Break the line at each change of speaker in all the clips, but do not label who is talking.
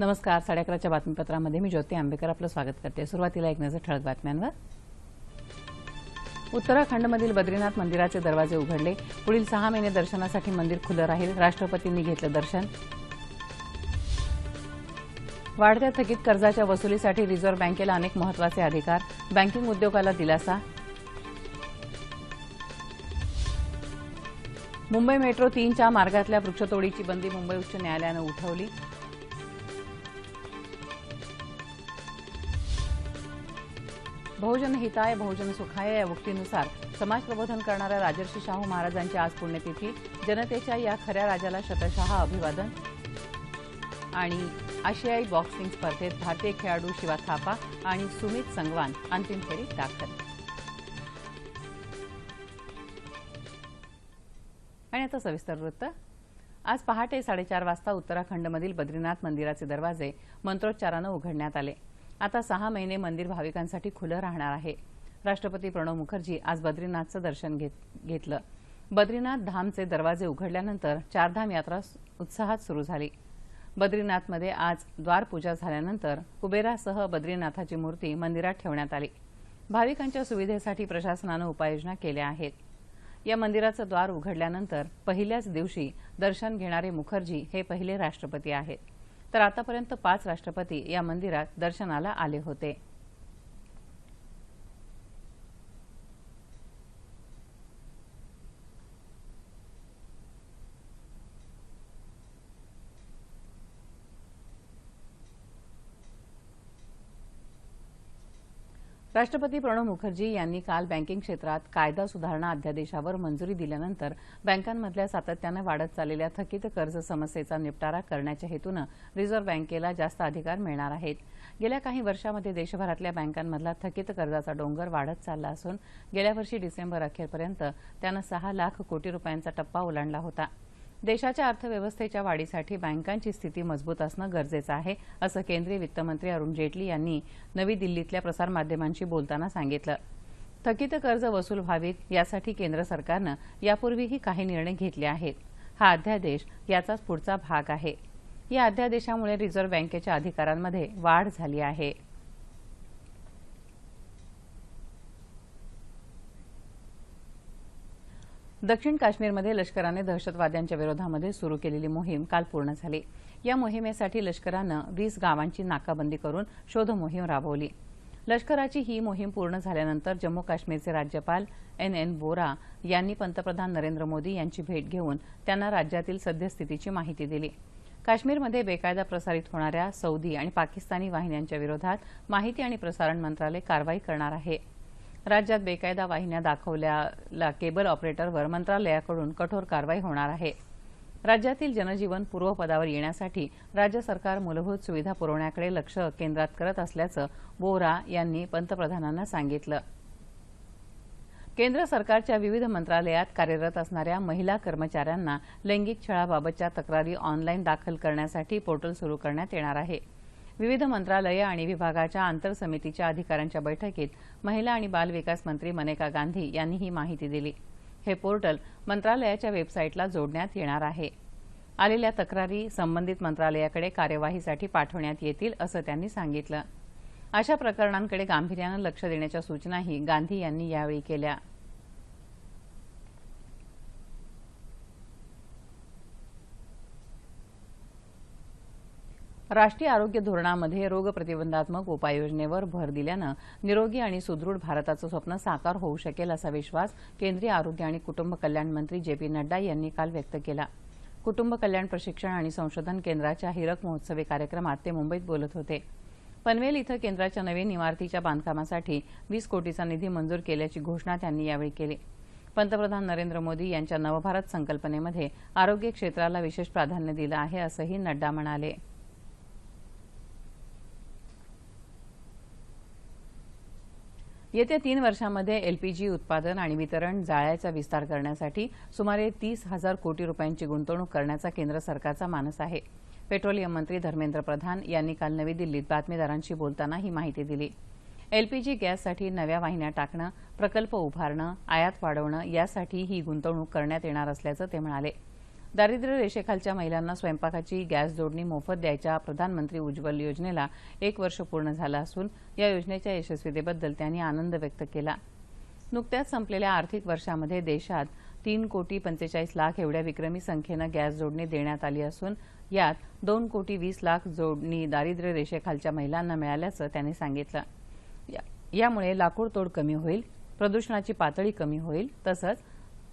नमस्कार साडे अकराच्या बातमीपत्रामध्ये मी ज्योती आंबेकर आपलं स्वागत करते. सुरुवातीला एक नजर ठळक बातम्यांवर. उत्तराखंडमधील बद्रीनाथ मंदिराचे दरवाजे उघडले. पुढील सहा महिने दर्शनासाठी मंदिर खुलं राहील. राष्ट्रपतींनी घेतलं दर्शन. वाढत्या थकीत कर्जाच्या वसुलीसाठी रिझर्व्ह बँकेला अनेक महत्त्वाचे अधिकार. बँकिंग उद्योगाला दिलासा. मुंबई मेट्रो तीनच्या मार्गातल्या वृक्षतोडीची बंदी मुंबई उच्च न्यायालयानं उठवली. बहुजन हिताय बहुजन सुखाय या उक्तीनुसार समाज प्रबोधन करणाऱ्या राजर्षी शाहू महाराजांची आज पुण्यतिथी. जनतेच्या या खऱ्या राजाला शतशः अभिवादन. आणि आशियाई बॉक्सिंग स्पर्धेत भारतीय खेळाडू शिवा थापा आणि सुमित संगवान अंतिम फेरीत दाखल. आणि आता सविस्तर वृत्त. आज पहाटे साडेचार वाजता उत्तराखंडमधील बद्रीनाथ मंदिराचे दरवाजे मंत्रोच्चारानं उघडण्यात आले. आता सहा महिने मंदिर भाविकांसाठी खुलं राहणार आहे. राष्ट्रपती प्रणव मुखर्जी आज बद्रीनाथचं दर्शन घेत- घेतलं. बद्रीनाथ धामचे दरवाजे उघडल्यानंतर चारधाम यात्रा उत्साहात सुरू झाली. बद्रीनाथमध्ये आज द्वारपूजा झाल्यानंतर कुबेरासह बद्रीनाथाची मूर्ती मंदिरात ठेवण्यात आली. भाविकांच्या सुविधेसाठी प्रशासनानं उपाययोजना केल्या आहेत. या मंदिराचं द्वार उघडल्यानंतर पहिल्याच दिवशी दर्शन घेणारे मुखर्जी हे पहिले राष्ट्रपती आहेत. तर आतापर्यंत पाच राष्ट्रपती या मंदिरात दर्शनाला आले होते. राष्ट्रपती प्रणव मुखर्जी यांनी काल बँकिंग क्षेत्रात कायदा सुधारणा अध्यादेशावर मंजुरी दिल्यानंतर बँकांमधल्या सातत्यानं वाढत चाललेल्या थकीत कर्ज समस्येचा निपटारा करण्याच्या हेतूनं रिझर्व्ह बँकेला जास्त अधिकार मिळणार आहेत. गेल्या काही वर्षामध्ये देशभरातल्या बँकांमधला थकीत कर्जाचा डोंगर वाढत चालला असून गेल्या वर्षी डिसेंबर अखेरपर्यंत त्यानं सहा लाख कोटी रुपयांचा टप्पा ओलांडला होता. देशाच्या अर्थव्यवस्थेच्या वाढीसाठी बँकांची स्थिती मजबूत असणं गरजेचं आहे असं केंद्रीय वित्तमंत्री अरुण जेटली यांनी नवी दिल्लीतल्या प्रसारमाध्यमांशी बोलताना सांगितलं. थकीत कर्ज वसूल व्हावीत यासाठी केंद्र सरकारनं यापूर्वीही काही निर्णय घेतले आहेत. हा अध्यादेश याचाच पुढचा भाग आहे. या अध्यादेशामुळे रिझर्व्ह बँकेच्या अधिकारांमध्ये वाढ झाली आहे. दक्षिण काश्मीरमध्ये लष्कराने दहशतवाद्यांच्या विरोधामध्ये सुरू केलेली मोहीम काल पूर्ण झाली. या मोहिमेसाठी लष्करानं वीस गावांची नाकाबंदी करून शोधमोहीम राबवली. लष्कराची ही मोहीम पूर्ण झाल्यानंतर जम्मू काश्मीरचे राज्यपाल एन एन बोरा यांनी पंतप्रधान नरेंद्र मोदी यांची भेट घेऊन त्यांना राज्यातील सद्यस्थितीची माहिती दिली. काश्मीरमध्ये बेकायदा प्रसारित होणाऱ्या सौदी आणि पाकिस्तानी वाहिन्यांच्या विरोधात माहिती आणि प्रसारण मंत्रालय कारवाई करणार आहे. राज्यात बेकायदा वाहिन्या दाखवल्याला केबल ऑपरेटरवर मंत्रालयाकडून कठोर कारवाई होणार आहे. राज्यातील जनजीवन पूर्वपदावर येण्यासाठी राज्य सरकार मूलभूत सुविधा पुरवण्याकडे लक्ष केंद्रात करत असल्याचं बोरा यांनी पंतप्रधानांना सांगितलं. केंद्र सरकारच्या विविध मंत्रालयात कार्यरत असणाऱ्या महिला कर्मचाऱ्यांना लैंगिक छळाबाबतच्या तक्रारी ऑनलाईन दाखल करण्यासाठी पोर्टल सुरू करण्यात येणार आहे. विविध मंत्रालयं आणि विभागाच्या आंतर समितीच्या अधिकाऱ्यांच्या बैठकीत महिला आणि बालविकास मंत्री मनेका गांधी यांनी ही माहिती दिली. हे पोर्टल मंत्रालयाच्या वेबसाईटला जोडण्यात येणार आहे. आलेल्या तक्रारी संबंधित मंत्रालयाकडे कार्यवाहीसाठी पाठवण्यात येतील असं त्यांनी सांगितलं. अशा प्रकरणांकडे गांभीर्यानं लक्ष देण्याच्या सूचनाही गांधी यांनी यावेळी केल्या. राष्ट्रीय आरोग्य धोरणामध्ये रोगप्रतिबंधात्मक उपाययोजनेवर भर दिल्यानं निरोगी आणि सुदृढ भारताचं स्वप्न साकार होऊ शकेल असा विश्वास केंद्रीय आरोग्य आणि कुटुंब कल्याण मंत्री जे पी नड्डा यांनी काल व्यक्त केला. कुटुंब कल्याण प्रशिक्षण आणि संशोधन केंद्राच्या हिरक महोत्सवी कार्यक्रमात ते मुंबईत बोलत होते. पनवेल इथं केंद्राच्या नवीन इमारतीच्या बांधकामासाठी वीस कोटीचा निधी मंजूर केल्याची घोषणा त्यांनी यावेळी केली. पंतप्रधान नरेंद्र मोदी यांच्या नवभारत संकल्पनेमध्ये आरोग्य क्षेत्राला विशेष प्राधान्य दिलं आहे असंही नड्डा म्हणाले. येत्या तीन वर्षांमध्ये एलपीजी उत्पादन आणि वितरण जाळ्याचा विस्तार करण्यासाठी सुमारे तीस हजार कोटी रुपयांची गुंतवणूक करण्याचा केंद्र सरकारचा मानस आहे. पेट्रोलियम मंत्री धर्मेंद्र प्रधान यांनी काल नवी दिल्लीत बातमीदारांशी बोलताना ही माहिती दिली. एलपीजी गॅससाठी नव्या वाहिन्या टाकणं प्रकल्प उभारणं आयात वाढवणं यासाठी ही गुंतवणूक करण्यात येणार असल्याचं ते म्हणाले. दारिद्र्य रेषेखालच्या महिलांना स्वयंपाकाची गॅस जोडणी मोफत द्यायच्या प्रधानमंत्री उज्ज्वल योजनेला एक वर्ष पूर्ण झालं असून या योजनेच्या यशस्वीतेबद्दल त्यांनी आनंद व्यक्त केला. नुकत्याच संपलेल्या आर्थिक वर्षामध्ये देशात तीन कोटी पंचेचाळीस लाख एवढ्या विक्रमी संख्येनं गॅस जोडणी देण्यात आली असून यात दोन कोटी वीस लाख जोडणी दारिद्र्य रेषेखालच्या महिलांना मिळाल्याचं त्यांनी सांगितलं. या- यामुळे लाकूड तोड कमी होईल प्रदूषणाची पातळी कमी होईल तसंच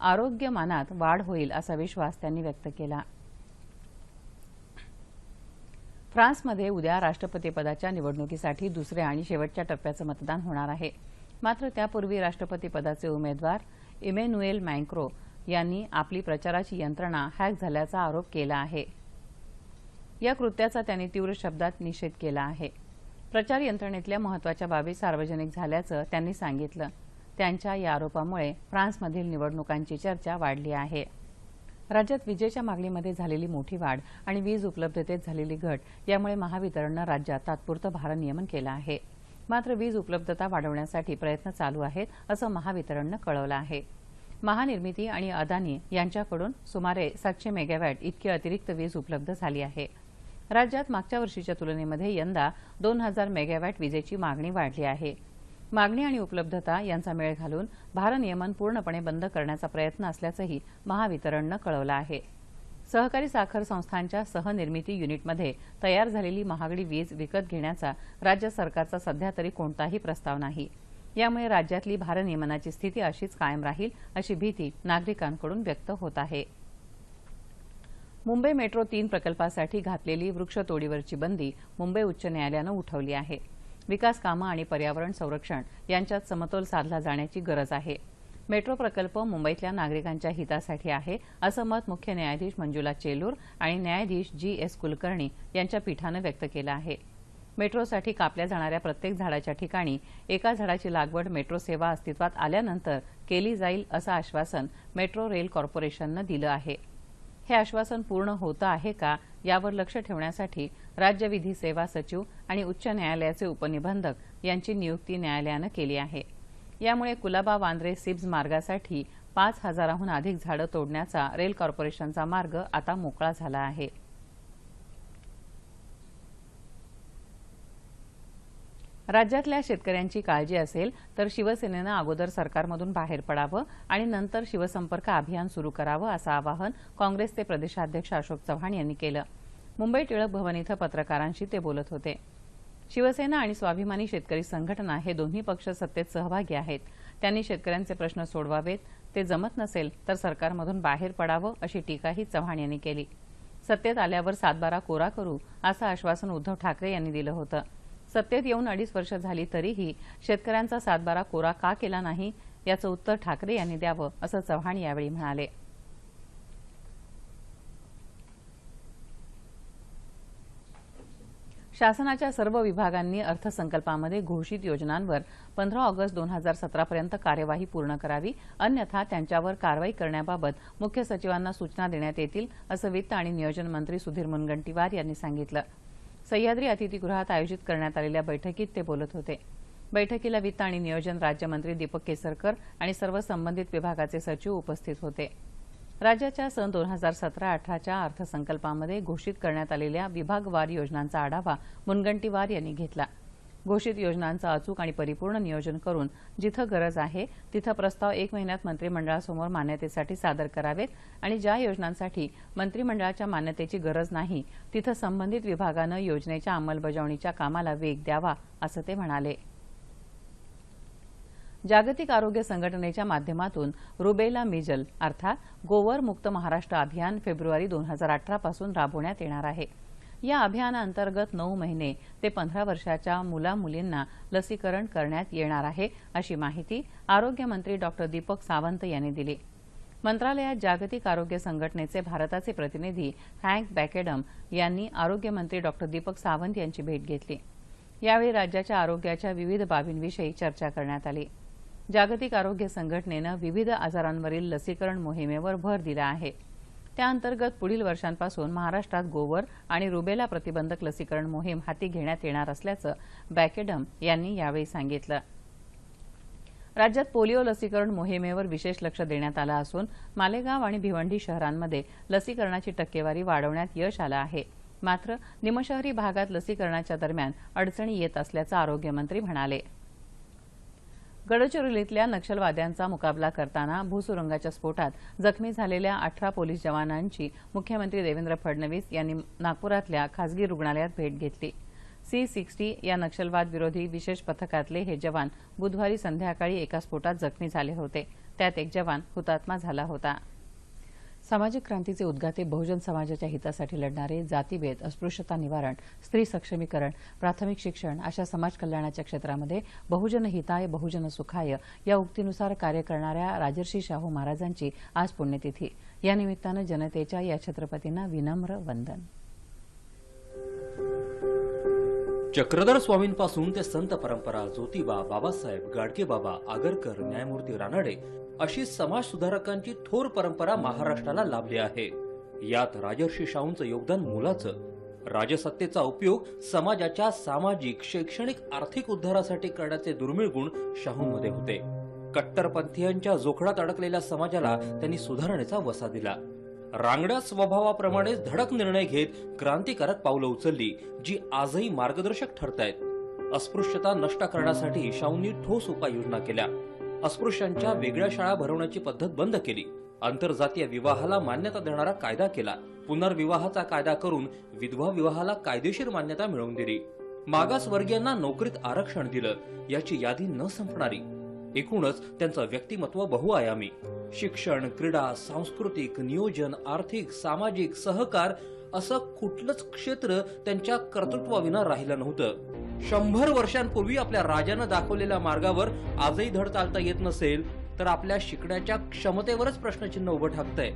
आरोग्यमानात वाढ होईल असा विश्वास त्यांनी व्यक्त केला. फ्रान्समध्ये उद्या राष्ट्रपतीपदाच्या निवडणुकीसाठी दुसऱ्या आणि शेवटच्या टप्प्याचं मतदान होणार आहे. मात्र त्यापूर्वी राष्ट्रपतीपदाचे उमेदवार इमेन्युएल मँक्रो यांनी आपली प्रचाराची यंत्रणा हॅक झाल्याचा आरोप केला आहे. या कृत्याचा त्यांनी तीव्र शब्दात निषेध केला आहे. प्रचार यंत्रणेतल्या महत्त्वाच्या बाबी सार्वजनिक झाल्याचं त्यांनी सांगितलं. त्यांच्या या आरोपामुळे फ्रान्समधील निवडणुकांची चर्चा वाढली आहे. राज्यात विजेच्या मागणीमध्ये झालेली मोठी वाढ आणि वीज उपलब्धतेत झालेली घट यामुळे महावितरणनं राज्यात तात्पुरतं भारनियमन केलं आहे. मात्र वीज उपलब्धता वाढवण्यासाठी प्रयत्न चालू आहेत असं महावितरणनं कळवलं आहे. महानिर्मिती आणि अदानी यांच्याकडून सुमारे सातशे मेगावॅट इतकी अतिरिक्त वीज उपलब्ध झाली आहे. राज्यात मागच्या वर्षीच्या तुलनेमध्ये यंदा दोन हजार मेगावॅट विजेची मागणी वाढली आहे. मागणी आणि उपलब्धता यांचा मेळ घालून भारनियमन पूर्णपणे बंद करण्याचा प्रयत्न असल्याचंही महावितरणनं कळवलं आहे. सहकारी साखर संस्थांच्या सहनिर्मिती युनिटमध्ये तयार झालेली महागडी वीज विकत घेण्याचा राज्य सरकारचा सध्या तरी कोणताही प्रस्ताव नाही. यामुळे राज्यातली भारनियमनाची स्थिती अशीच कायम राहील अशी भीती नागरिकांकडून व्यक्त होत आहे. मुंबई मेट्रो तीन प्रकल्पासाठी घातलेली वृक्षतोडीवरची बंदी मुंबई उच्च न्यायालयानं उठवली आहे. विकास कामं आणि पर्यावरण संरक्षण यांच्यात समतोल साधला जाण्याची गरज आहे. मेट्रो प्रकल्प मुंबईतल्या नागरिकांच्या हितासाठी आहे असं मत मुख्य न्यायाधीश मंजुला चेलूर आणि न्यायाधीश जी एस कुलकर्णी यांच्या पीठानं व्यक्त केलं आहे. मेट्रोसाठी कापल्या जाणाऱ्या प्रत्येक झाडाच्या ठिकाणी एका झाडाची लागवड मेट्रो सेवा अस्तित्वात आल्यानंतर केली जाईल असं आश्वासन मेट्रो रेल कॉर्पोरेशननं दिलं आहे. हे आश्वासन पूर्ण होतं आहे का यावर लक्ष ठेवण्यासाठी राज्य विधी सेवा सचिव आणि उच्च न्यायालयाचे उपनिबंधक यांची नियुक्ती न्यायालयानं केली आहे. यामुळे कुलाबा वांद्रे सिब्ज मार्गासाठी पाच हजाराहून अधिक झाडं तोडण्याचा रेल कॉर्पोरेशनचा मार्ग आता मोकळा झाला आहे. राज्यातल्या शेतकऱ्यांची काळजी असेल तर शिवसेनेनं अगोदर सरकारमधून बाहेर पडावं आणि नंतर शिवसंपर्क अभियान सुरू करावं असं आवाहन काँग्रेसचे प्रदेशाध्यक्ष अशोक चव्हाण यांनी केलं. मुंबई टिळक भवन इथं पत्रकारांशी ते बोलत होते. शिवसेना आणि स्वाभिमानी शेतकरी संघटना हे दोन्ही पक्ष सत्तेत सहभागी आहेत. त्यांनी शेतकऱ्यांचे प्रश्न सोडवावेत. ते जमत नसेल तर सरकारमधून बाहेर पडावं अशी टीकाही चव्हाण यांनी केली. सत्तेत आल्यावर सातबारा कोरा करू असं आश्वासन उद्धव ठाकरे यांनी दिलं होतं. सत्तेत येऊन अडीच वर्ष झाली तरीही शेतकऱ्यांचा सातबारा कोरा का केला नाही याचं उत्तर ठाकरे यांनी द्यावं असं चव्हाण यावेळी म्हणाले. शासनाच्या सर्व विभागांनी अर्थसंकल्पामध्ये घोषित योजनांवर पंधरा ऑगस्ट दोन हजार सतरापर्यंत कार्यवाही पूर्ण करावी अन्यथा त्यांच्यावर कारवाई करण्याबाबत मुख्य सचिवांना सूचना देण्यात येतील असं वित्त आणि नियोजन मंत्री सुधीर मुनगंटीवार यांनी सांगितलं. सह्याद्री अतिथीगृहात आयोजित करण्यात आलेल्या बैठकीत ते बोलत होते. बैठकीला वित्त आणि नियोजन राज्यमंत्री दीपक केसरकर आणि सर्व संबंधित विभागाचे सचिव उपस्थित होते. राज्याच्या सन दोन हजार सतरा अठराच्या अर्थसंकल्पामध्ये घोषित करण्यात आलेल्या विभागवार योजनांचा आढावा मुनगंटीवार यांनी घेतला. घोषित योजनांचं अचूक आणि परिपूर्ण नियोजन करून जिथं गरज आहे तिथं प्रस्ताव एक महिन्यात मंत्रिमंडळासमोर मान्यतेसाठी सादर करावेत आणि ज्या योजनांसाठी मंत्रिमंडळाच्या मान्यतेची गरज नाही तिथं संबंधित विभागानं योजनेच्या अंमलबजावणीच्या कामाला वेग द्यावा असं ते म्हणाले. जागतिक आरोग्य संघटनेच्या माध्यमातून रुबेला मिजल अर्थात गोवर मुक्त महाराष्ट्र अभियान फेब्रुवारी दोन हजार अठरापासून राबवण्यात येणार आहे. या अभियानाअंतर्गत नऊ महिने ते पंधरा वर्षाच्या मुला मुलींना लसीकरण करण्यात येणार आहे अशी माहिती आरोग्यमंत्री डॉक्टर दीपक सावंत यांनी दिली. मंत्रालयात जागतिक आरोग्य संघटनेचे भारताचे प्रतिनिधी हँक बॅकेडम यांनी आरोग्यमंत्री डॉक्टर दीपक सावंत यांची भेट घेतली. यावेळी राज्याच्या आरोग्याच्या विविध बाबींविषयी चर्चा करण्यात आली. जागतिक आरोग्य संघटनेनं विविध आजारांवरील लसीकरण मोहिमेवर भर दिला आहे. त्याअंतर्गत पुढील वर्षांपासून महाराष्ट्रात गोवर आणि रुबेला प्रतिबंधक लसीकरण मोहीम हाती घेण्यात येणार असल्याचं बॅकेडम यांनी यावेळी सांगितलं. राज्यात पोलिओ लसीकरण मोहिमेवर विशेष लक्ष देण्यात आलं असून मालेगाव आणि भिवंडी शहरांमध्ये लसीकरणाची टक्केवारी वाढवण्यात यश आलं आहे. मात्र निमशहरी भागात लसीकरणाच्या दरम्यान अडचणी येत असल्याचं आरोग्यमंत्री म्हणाले. गडचिरोलीतल्या नक्षलवाद्यांचा मुकाबला करताना भूसुरुंगाच्या स्फोटात जखमी झालेल्या अठरा पोलीस जवानांची मुख्यमंत्री देवेंद्र फडणवीस यांनी नागपुरातल्या खासगी रुग्णालयात भेट घेतली. सी सिक्स्टी या नक्षलवाद विरोधी विशेष पथकातले हे जवान बुधवारी संध्याकाळी एका स्फोटात जखमी झाले होते. त्यात एक जवान हुतात्मा झाला होता. सामाजिक क्रांतीचे उद्गाते बहुजन समाजाच्या हितासाठी लढणारे जातीभेद अस्पृश्यता निवारण स्त्री सक्षमीकरण प्राथमिक शिक्षण अशा समाज कल्याणाच्या क्षेत्रामध्ये बहुजन हिताय बहुजन सुखाय या उक्तीनुसार कार्य करणाऱ्या राजर्षी शाहू महाराजांची आज पुण्यतिथी. या निमित्तानं जनतेच्या या छत्रपतींना विनम्र वंदन.
चक्रधर स्वामींपासून ते संत परंपरा ज्योतिबा बाबासाहेब गाडगेबाबा आगरकर न्यायमूर्ती रानडे अशी समाज सुधारकांची थोर परंपरा महाराष्ट्राला लाभली आहे. यात राजर्षी शाहूंचं योगदान मोलाचं. राजसत्तेचा उपयोग समाजाच्या सामाजिक शैक्षणिक आर्थिक उद्धारासाठी करण्याचे दुर्मिळ गुण शाहूंमध्ये होते. कट्टरपंथीयांच्या जोखडात अडकलेल्या समाजाला त्यांनी सुधारणेचा वसा दिला. रांगड्या स्वभावाप्रमाणेच धडक निर्णय घेत क्रांतिकारक पावलं उचलली जी आजही मार्गदर्शक ठरतायत. अस्पृश्यता नष्ट करण्यासाठी शाहूंनी ठोस उपाययोजना केल्या. अस्पृश्यांच्या वेगळ्या शाळा भरवण्याची पद्धत बंद केली. आंतरजातीय विवाहाला मान्यता देणारा कायदा केला. पुनर्विवाहाचा कायदा करून विधवा विवाहाला कायदेशीर मान्यता मिळवून दिली. मागासवर्गीयांना नोकरीत आरक्षण दिलं. याची यादी न संपणारी. एकूणच त्यांचं व्यक्तिमत्व बहुआयामी. शिक्षण क्रीडा सांस्कृतिक नियोजन आर्थिक सामाजिक सहकार असं कुठलंच क्षेत्र त्यांच्या कर्तृत्वाविना राहिलं नव्हतं. शंभर वर्षांपूर्वी आपल्या राजानं दाखवलेल्या मार्गावर आजही धड चालता येत नसेल तर आपल्या शिकण्याच्या क्षमतेवरच प्रश्नचिन्ह उभं ठाकतंय.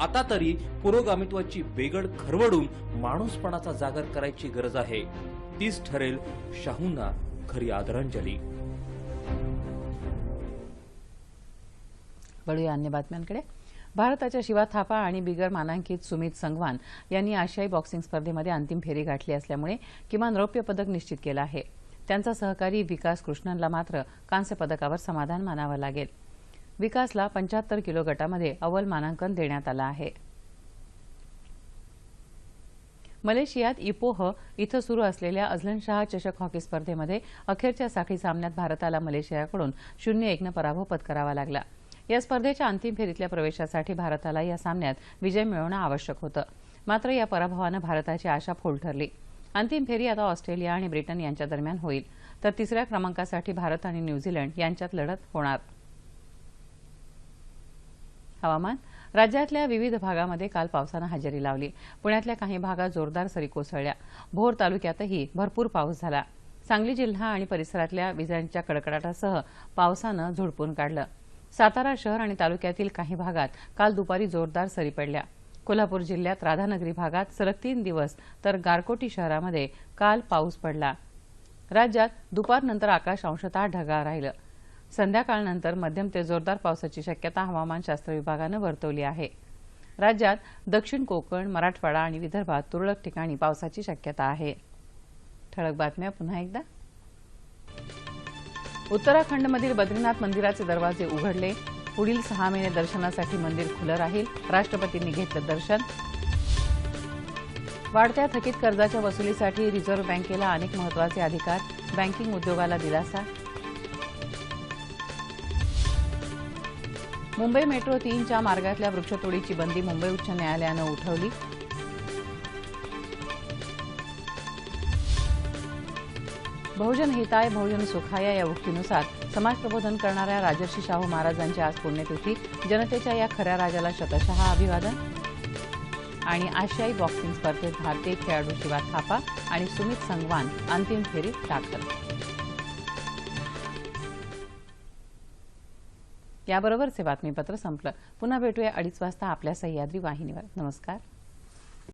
आता तरी पुरोगामित्वाची बेगड खरवडून माणूसपणाचा जागर करायची गरज आहे. तीच ठरेल शाहूंना खरी आदरांजली.
वळूया अन्य बातम्यांकडे. भारताच्या शिवा थापा आणि बिगर मानांकित सुमित संगवान यांनी आशियाई बॉक्सिंग स्पर्धेमध्ये अंतिम फेरी गाठली असल्यामुळे किमान रौप्य पदक निश्चित केलं आहे. त्यांचा सहकारी विकास कृष्णनला मात्र कांस्य पदकावर समाधान मानावं लागेल. विकासला पंच्याहत्तर किलो गटामध्ये अव्वल मानांकन देण्यात आलं आहे. मलेशियात इपोह इथं सुरू असलेल्या अझलनशाह चषक हॉकी स्पर्धेमध्ये अखेरच्या साखळी सामन्यात भारताला मलेशियाकडून शून्य एकनं पराभव पत्करावा लागला. या स्पर्धेच्या अंतिम फेरीतल्या प्रवेशासाठी भारताला या सामन्यात विजय मिळवणं आवश्यक होतं. मात्र या पराभवानं भारताची आशा फोल ठरली. अंतिम फेरी आता ऑस्ट्रेलिया आणि ब्रिटन यांच्या दरम्यान होईल. तर तिसऱ्या क्रमांकासाठी भारत आणि न्यूझीलंड यांच्यात लढत होणार. हवामान. राज्यातल्या विविध भागामध्ये काल पावसानं हजेरी लावली. पुण्यातल्या काही भागात जोरदार सरी कोसळल्या. भोर तालुक्यातही भरपूर पाऊस झाला. सांगली जिल्हा आणि परिसरातल्या विजांच्या कडकडाटासह पावसानं झोडपून काढलं. सातारा शहर आणि तालुक्यातील काही भागात काल दुपारी जोरदार सरी पडल्या. कोल्हापूर जिल्ह्यात राधानगरी भागात सलग तीन दिवस तर गारकोटी शहरामध्ये काल पाऊस पडला. राज्यात दुपारनंतर आकाश अंशतः ढगाळ राहिलं. संध्याकाळनंतर मध्यम ते जोरदार पावसाची शक्यता हवामानशास्त्र विभागानं वर्तवली आहे. राज्यात दक्षिण कोकण मराठवाडा आणि विदर्भात तुरळक ठिकाणी पावसाची शक्यता आहे. ठळक बातम्या पुन्हा एकदा. उत्तराखंडमधील बद्रीनाथ मंदिराचे दरवाजे उघडले. पुढील सहा महिने दर्शनासाठी मंदिर खुलं राहील. राष्ट्रपतींनी घेतलं दर्शन. वाढत्या थकीत कर्जाच्या वसुलीसाठी रिझर्व्ह बँकेला अनेक महत्त्वाचे अधिकार. बँकिंग उद्योगाला दिलासा. मुंबई मेट्रो तीनच्या मार्गातल्या वृक्षतोडीची बंदी मुंबई उच्च न्यायालयानं उठवली. बहुजन हिताय बहुजन सुखाय या उक्तीनुसार समाज प्रबोधन करणाऱ्या राजर्षी शाहू महाराजांची आज पुण्यतिथी जनतेच्या या खऱ्या राजाला शतशः अभिवादन आणि आशियाई बॉक्सिंग स्पर्धेत भारतीय खेळाडू शिवा थापा आणि सुमित संगवान अंतिम फेरीत दाखल याबरोबरचे बातमीपत्र संपलं. पुन्हा भेटूया अडीच वाजता आपल्या सह्याद्री वाहिनीवर. नमस्कार.